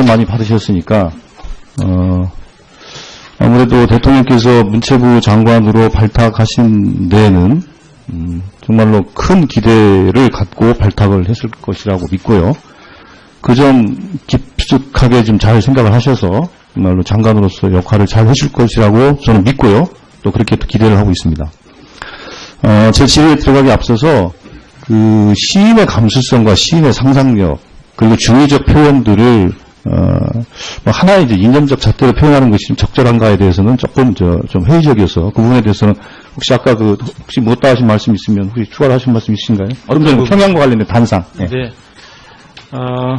사랑을 많이 받으셨으니까 어, 아무래도 대통령께서 문체부 장관으로 발탁하신 데에는 음, 정말로 큰 기대를 갖고 발탁을 했을 것이라고 믿고요. 그 점 깊숙하게 좀 잘 생각을 하셔서 정말로 장관으로서 역할을 잘 해줄 것이라고 저는 믿고요. 또 그렇게 또 기대를 하고 있습니다. 어, 제 질의에 들어가기 앞서서 그 시인의 감수성과 시인의 상상력 그리고 중의적 표현들을 어, 뭐 하나의 이제 이념적 잣대로 표현하는 것이 좀 적절한가에 대해서는 조금 저, 좀 회의적이어서 그 부분에 대해서는 혹시 아까 그 혹시 못다 하신 말씀 있으면 혹시 추가로 하신 말씀 있으신가요? 얼마 전에 평양과 관련된 단상. 예. 네. 어,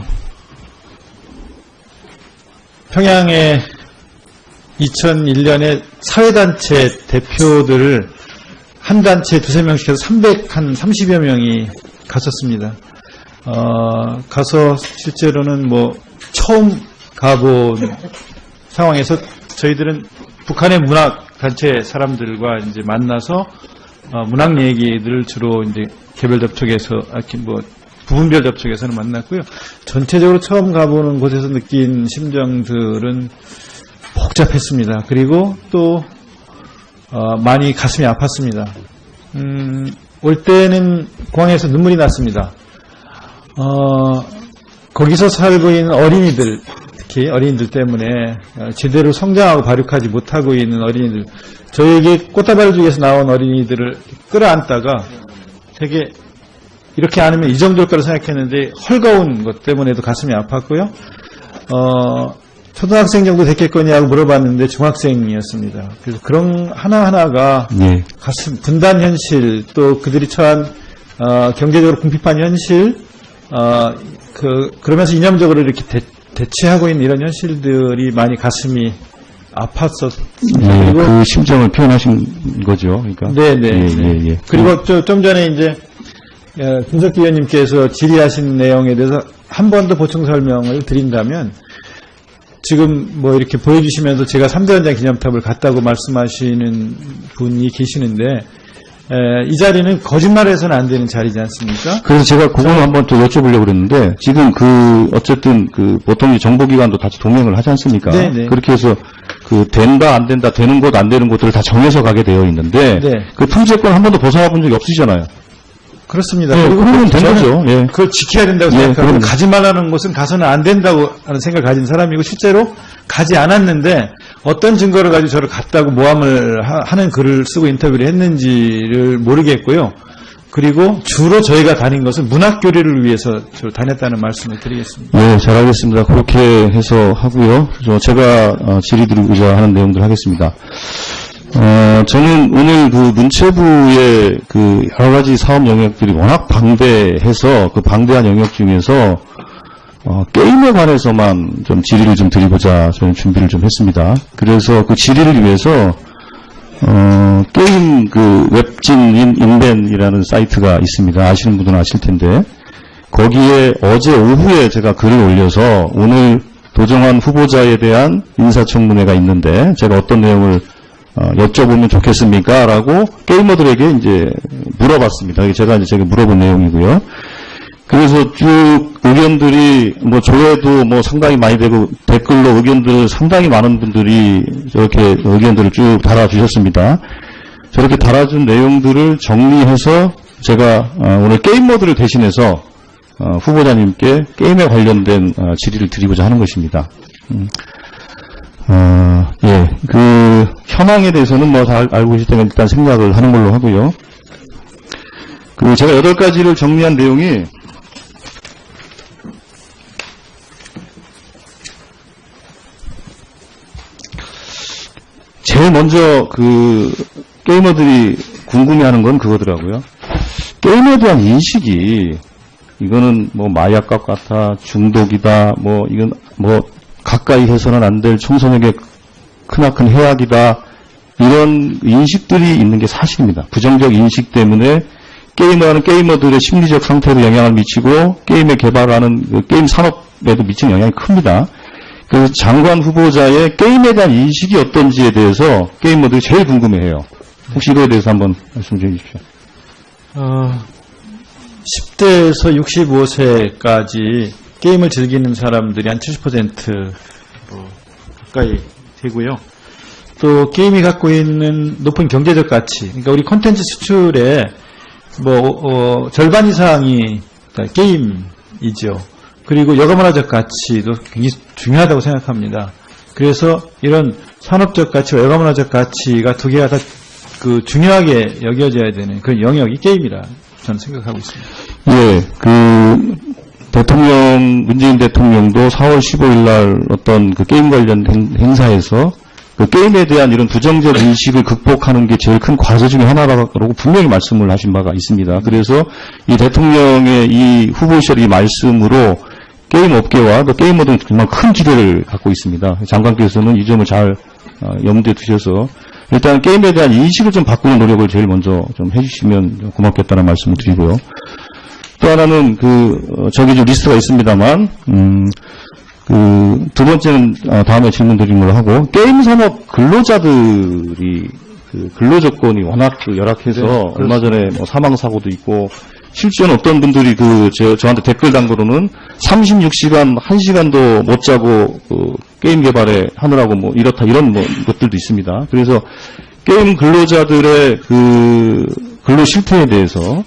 평양에 2001년에 사회단체 대표들을 한 단체에 두세 명씩 해서 300, 한 30여 명이 갔었습니다. 어, 가서 실제로는 뭐 처음 가본 상황에서 저희들은 북한의 문학 단체 사람들과 이제 만나서 어, 문학 얘기들을 주로 이제 개별 접촉에서, 아, 뭐, 부분별 접촉에서는 만났고요. 전체적으로 처음 가보는 곳에서 느낀 심정들은 복잡했습니다. 그리고 또, 어, 많이 가슴이 아팠습니다. 음, 올 때는 공항에서 눈물이 났습니다. 어, 거기서 살고 있는 어린이들, 특히 어린이들 때문에 어, 제대로 성장하고 발육하지 못하고 있는 어린이들, 저에게 꽃다발 중에서 나온 어린이들을 끌어안다가 되게 이렇게 안으면 이 정도일 거라 생각했는데 헐거운 것 때문에도 가슴이 아팠고요. 어, 초등학생 정도 됐겠거니 하고 물어봤는데 중학생이었습니다. 그래서 그런 하나하나가 예. 가슴 분단 현실 또 그들이 처한 어, 경제적으로 궁핍한 현실 어, 그 그러면서 이념적으로 이렇게 대, 대치하고 있는 이런 현실들이 많이 가슴이 아팠었습니다. 예, 그리고 그 심정을 표현하신 거죠. 그러니까. 네네. 예, 예, 예. 그리고 저, 좀 전에 이제 어, 김석기 의원님께서 질의하신 내용에 대해서 한 번 더 보충 설명을 드린다면 지금 뭐 이렇게 보여주시면서 제가 3대 연장 기념탑을 갔다고 말씀하시는 분이 계시는데 에, 이 자리는 거짓말해서는 안 되는 자리지 않습니까? 그래서 제가 그거는 한번 또 여쭤보려고 그랬는데, 지금 그, 어쨌든 그, 보통 이 정보기관도 같이 동행을 하지 않습니까? 네, 네. 그렇게 해서 그, 된다, 안 된다, 되는 곳, 안 되는 곳들을 다 정해서 가게 되어 있는데, 네. 그 품질권 한 번도 벗어나 본 적이 없으시잖아요. 그렇습니다. 네, 그러면 된 거죠. 예. 그걸 지켜야 된다고 예, 생각하고 그럼요. 가지 말라는 곳은 가서는 안 된다고 하는 생각을 가진 사람이고 실제로 가지 않았는데 어떤 증거를 가지고 저를 갔다고 모함을 하- 하는 글을 쓰고 인터뷰를 했는지를 모르겠고요. 그리고 주로 저희가 다닌 것은 문학 교류를 위해서 주로 다녔다는 말씀을 드리겠습니다. 네, 잘 알겠습니다. 그렇게 해서 하고요. 저 제가 어, 질의 드리고자 하는 내용들 하겠습니다. 어, 저는 오늘 그 문체부의 그 여러 가지 사업 영역들이 워낙 방대해서 그 방대한 영역 중에서 어, 게임에 관해서만 좀 질의를 좀 드리고자 저는 준비를 좀 했습니다. 그래서 그 질의를 위해서 어, 게임 그 웹진 인, 인벤이라는 사이트가 있습니다. 아시는 분들은 아실 텐데 거기에 어제 오후에 제가 글을 올려서 오늘 도정환 후보자에 대한 인사청문회가 있는데 제가 어떤 내용을 어, 여쭤보면 좋겠습니까? 라고 게이머들에게 이제 물어봤습니다. 제가 이제 제가 물어본 내용이고요. 그래서 쭉 의견들이 뭐 조회도 뭐 상당히 많이 되고 댓글로 의견들 상당히 많은 분들이 저렇게 의견들을 쭉 달아주셨습니다. 저렇게 달아준 내용들을 정리해서 제가 어, 오늘 게임 모드를 대신해서 어, 후보자님께 게임에 관련된 어, 질의를 드리고자 하는 것입니다. 음. 어, 예, 그 현황에 대해서는 뭐 다 알고 계실 테면 일단 생략을 하는 걸로 하고요. 그 제가 여덟 가지를 정리한 내용이 제일 먼저 그 게이머들이 궁금해하는 건 그거더라고요. 게임에 대한 인식이 이거는 뭐 마약과 같아 중독이다 뭐 이건 뭐 가까이 해서는 안 될 청소년에게 크나큰 해악이다 이런 인식들이 있는 게 사실입니다. 부정적 인식 때문에 게임하는 게이머들의 심리적 상태로 영향을 미치고 게임에 개발하는 그 게임 산업에도 미치는 영향이 큽니다. 그래서 장관 후보자의 게임에 대한 인식이 어떤지에 대해서 게이머들이 제일 궁금해해요. 혹시 이거에 대해서 한번 말씀 좀 해주십시오. 어, 10대에서 65세까지 게임을 즐기는 사람들이 한 70%뭐 가까이 되고요. 또 게임이 갖고 있는 높은 경제적 가치, 그러니까 우리 콘텐츠 수출의 뭐 어, 절반 이상이 게임이죠. 그리고 여가문화적 가치도 굉장히 중요하다고 생각합니다. 그래서 이런 산업적 가치와 여가문화적 가치가 두 개가 다 그 중요하게 여겨져야 되는 그런 영역이 게임이라 저는 생각하고 있습니다. 예, 그 대통령 문재인 대통령도 4월 15일 날 어떤 그 게임 관련 행- 행사에서 그 게임에 대한 이런 부정적 인식을 극복하는 게 제일 큰 과제 중에 하나라고 분명히 말씀을 하신 바가 있습니다. 그래서 이 대통령의 이 후보실 이 말씀으로 게임 업계와 또 게이머들은 정말 큰 기대를 갖고 있습니다. 장관께서는 이 점을 잘 어, 염두에 두셔서 일단 게임에 대한 인식을 좀 바꾸는 노력을 제일 먼저 좀 해주시면 고맙겠다는 말씀을 드리고요. 또 하나는 그 어, 저기 좀 리스트가 있습니다만 음, 그 두 번째는 어, 다음에 질문 드리는 걸로 하고 게임 산업 근로자들이 그 근로 조건이 워낙 그 열악해서 네, 얼마 전에 뭐 사망 사고도 있고 실제로는 어떤 분들이 그 저, 저한테 댓글 단 거로는 36시간 1시간도 못 자고 그 게임 개발에 하느라고 뭐 이렇다 이런 뭐 것들도 있습니다. 그래서 게임 근로자들의 그 근로 실태에 대해서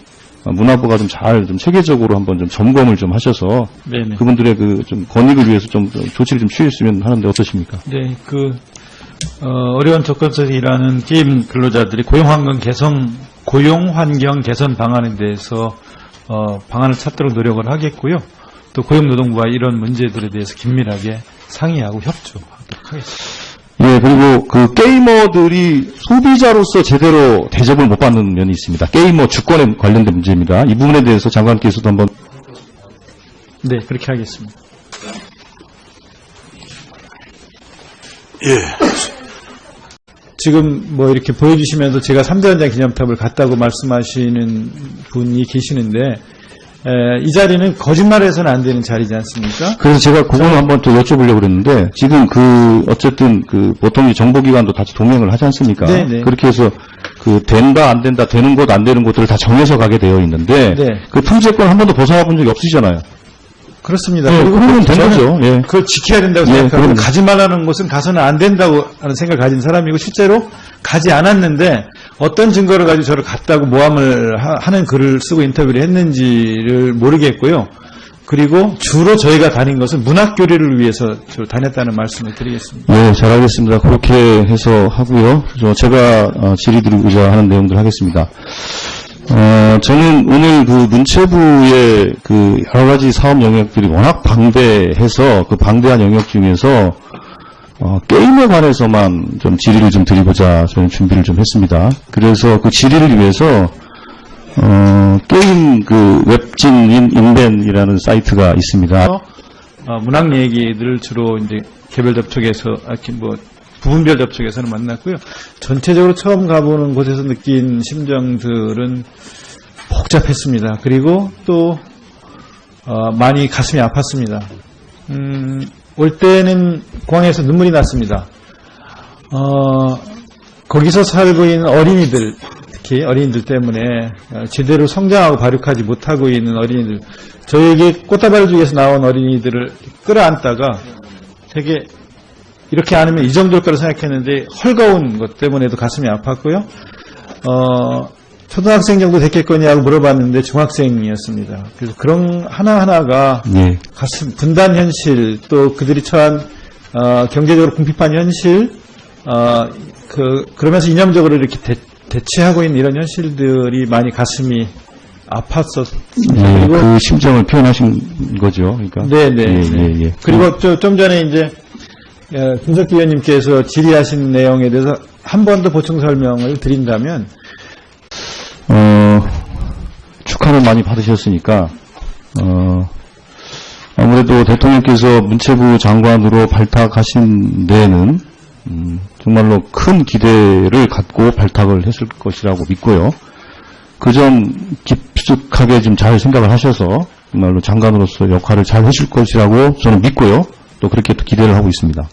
문화부가 좀 잘 좀 체계적으로 한번 좀 점검을 좀 하셔서 네네. 그분들의 그 좀 권익을 위해서 좀 조치를 좀 취했으면 하는데 어떠십니까? 네, 그 어, 려운 조건 속에서 일하는 게임 근로자들이 고용 환경 개선 고용 환경 개선 방안에 대해서 어, 방안을 찾도록 노력을 하겠고요. 또 고용노동부와 이런 문제들에 대해서 긴밀하게 상의하고 협조하도록 하겠습니다. 예, 그리고 그 게이머들이 소비자로서 제대로 대접을 못 받는 면이 있습니다. 게이머 주권에 관련된 문제입니다. 이 부분에 대해서 장관께서도 한번 네, 그렇게 하겠습니다. 지금 뭐 이렇게 보여주시면서 제가 3대 현장 기념탑을 갔다고 말씀하시는 분이 계시는데 에, 이 자리는 거짓말해서는 안 되는 자리지 않습니까? 그래서 제가 그거는 한번 또 여쭤보려고 그랬는데 지금 그 어쨌든 그 보통 이 정보기관도 같이 동행을 하지 않습니까? 네, 네. 그렇게 해서 그 된다 안 된다 되는 곳 안 되는 곳들을 다 정해서 가게 되어 있는데 네. 그 품질권 한 번도 벗어나 본 적이 없으시잖아요. 그렇습니다. 네, 그러면 된 거죠. 예. 그걸 지켜야 된다고 예, 생각하고 그럼요. 가지 말라는 곳은 가서는 안 된다고 하는 생각을 가진 사람이고 실제로 가지 않았는데 어떤 증거를 가지고 저를 갔다고 모함을 하- 하는 글을 쓰고 인터뷰를 했는지를 모르겠고요. 그리고 주로 저희가 다닌 것은 문학 교류를 위해서 주로 다녔다는 말씀을 드리겠습니다. 예, 잘 알겠습니다. 그렇게 해서 하고요. 저 제가 어, 질의드리고자 하는 내용들 하겠습니다. 어, 저는 오늘 그 문체부의 그 여러 가지 사업 영역들이 워낙 방대해서 그 방대한 영역 중에서 어, 게임에 관해서만 좀 질의를 좀 드리고자 저는 준비를 좀 했습니다. 그래서 그 질의를 위해서 어, 게임 그 웹진 인벤이라는 사이트가 있습니다. 어, 문학 얘기들을 주로 이제 개별 접촉에서 아, 뭐 부분별 접촉에서는 만났고요. 전체적으로 처음 가보는 곳에서 느낀 심정들은 복잡했습니다. 그리고 또 어, 많이 가슴이 아팠습니다. 음, 올 때는 공항에서 눈물이 났습니다. 어, 거기서 살고 있는 어린이들, 특히 어린이들 때문에 어, 제대로 성장하고 발육하지 못하고 있는 어린이들, 저에게 꽃다발을 주기 위해서 나온 어린이들을 끌어안다가 되게 이렇게 안으면 이 정도일 거라 생각했는데 헐거운 것 때문에도 가슴이 아팠고요. 어, 초등학생 정도 됐겠거니 하고 물어봤는데 중학생이었습니다. 그래서 그런 하나하나가 예. 가슴 분단 현실 또 그들이 처한 어, 경제적으로 궁핍한 현실 어, 그 그러면서 이념적으로 이렇게 대, 대치하고 있는 이런 현실들이 많이 가슴이 아팠었습니다. 예, 그리고 그 심정을 표현하신 거죠. 그러니까. 네네. 예, 예, 예. 그리고 저- 좀 전에 이제 어, 김석기 의원님께서 질의하신 내용에 대해서 한 번 더 보충 설명을 드린다면 어, 축하를 많이 받으셨으니까, 어, 아무래도 대통령께서 문체부 장관으로 발탁하신 데에는, 음, 정말로 큰 기대를 갖고 발탁을 했을 것이라고 믿고요. 그 점 깊숙하게 좀 잘 생각을 하셔서, 정말로 장관으로서 역할을 잘 하실 것이라고 저는 믿고요. 또 그렇게 또 기대를 하고 있습니다.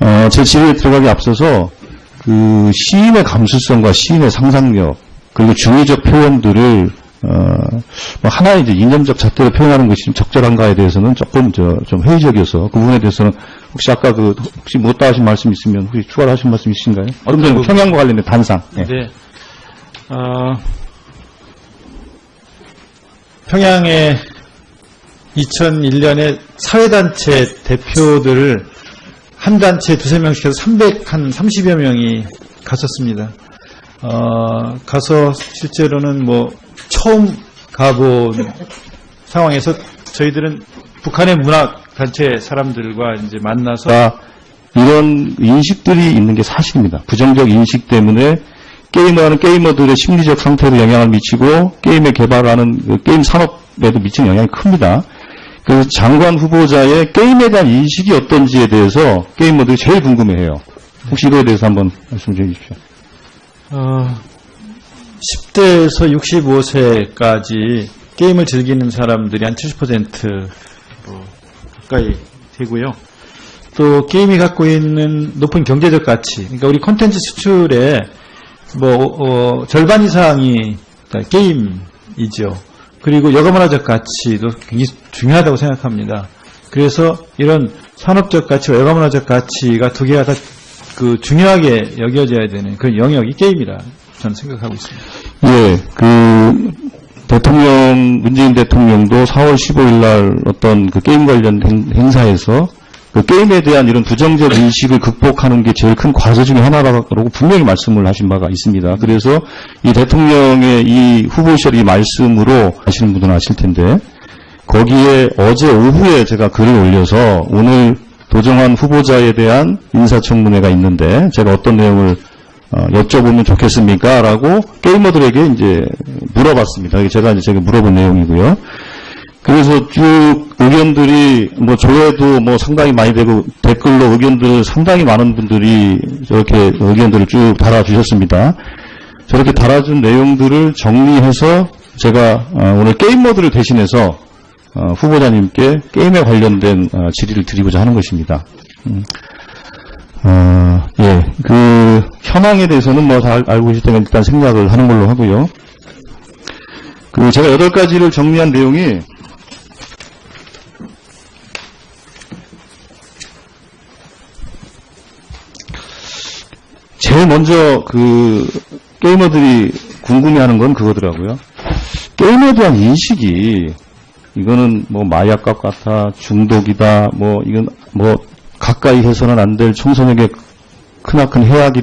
어, 제 질의에 들어가기 앞서서 그 시인의 감수성과 시인의 상상력 그리고 중의적 표현들을 어, 뭐 하나의 이제 이념적 잣대로 표현하는 것이 좀 적절한가에 대해서는 조금 저, 좀 회의적이어서 그 부분에 대해서는 혹시 아까 그 혹시 못다 하신 말씀 있으면 혹시 추가로 하신 말씀 있으신가요? 어떤 전 부분? 평양과 관련된 단상. 예. 네. 어, 평양에 2001년에 사회단체 대표들을 한 단체에 두세 명씩 해서 300, 한 30여 명이 갔었습니다. 어, 가서 실제로는 뭐 처음 가본 상황에서 저희들은 북한의 문학단체 사람들과 이제 만나서 자, 이런 인식들이 있는 게 사실입니다. 부정적 인식 때문에 게임을 하는 게이머들의 심리적 상태로 영향을 미치고 게임에 개발하는 그 게임 산업에도 미치는 영향이 큽니다. 그래서 장관 후보자의 게임에 대한 인식이 어떤지에 대해서 게이머들이 제일 궁금해해요. 혹시 이거에 대해서 한번 말씀 좀 해주십시오. 어, 10대에서 65세까지 게임을 즐기는 사람들이 한 70% 가까이 되고요. 또 게임이 갖고 있는 높은 경제적 가치, 그러니까 우리 콘텐츠 수출의 뭐 어, 절반 이상이 게임이죠. 그리고 여가문화적 가치도 굉장히 중요하다고 생각합니다. 그래서 이런 산업적 가치와 여가문화적 가치가 두 개가 다 그 중요하게 여겨져야 되는 그런 영역이 게임이라 저는 생각하고 있습니다. 예, 그 대통령 문재인 대통령도 4월 15일 날 어떤 그 게임 관련 행, 행사에서 그 게임에 대한 이런 부정적 인식을 극복하는 게 제일 큰 과제 중에 하나라고 분명히 말씀을 하신 바가 있습니다. 그래서 이 대통령의 이 후보실 이 말씀으로 아시는 분들은 아실 텐데 거기에 어제 오후에 제가 글을 올려서 오늘 도정한 후보자에 대한 인사청문회가 있는데 제가 어떤 내용을 어, 여쭤보면 좋겠습니까? 라고 게이머들에게 이제 물어봤습니다. 제가 이제 제가 물어본 내용이고요. 그래서 쭉 의견들이 뭐 조회도 뭐 상당히 많이 되고 댓글로 의견들 상당히 많은 분들이 저렇게 의견들을 쭉 달아주셨습니다. 저렇게 달아준 내용들을 정리해서 제가 어, 오늘 게이머들을 대신해서 어, 후보자님께 게임에 관련된 어, 질의를 드리고자 하는 것입니다. 음. 어, 예, 그 현황에 대해서는 뭐 다 알고 계실 때는 일단 생략을 하는 걸로 하고요. 그 제가 여덟 가지를 정리한 내용이 제일 먼저 그 게이머들이 궁금해하는 건 그거더라고요. 게임에 대한 인식이 이거는 뭐 마약과 같아 중독이다 뭐 이건 뭐 가까이 해서는 안 될 청소년에게 크나큰 해악이다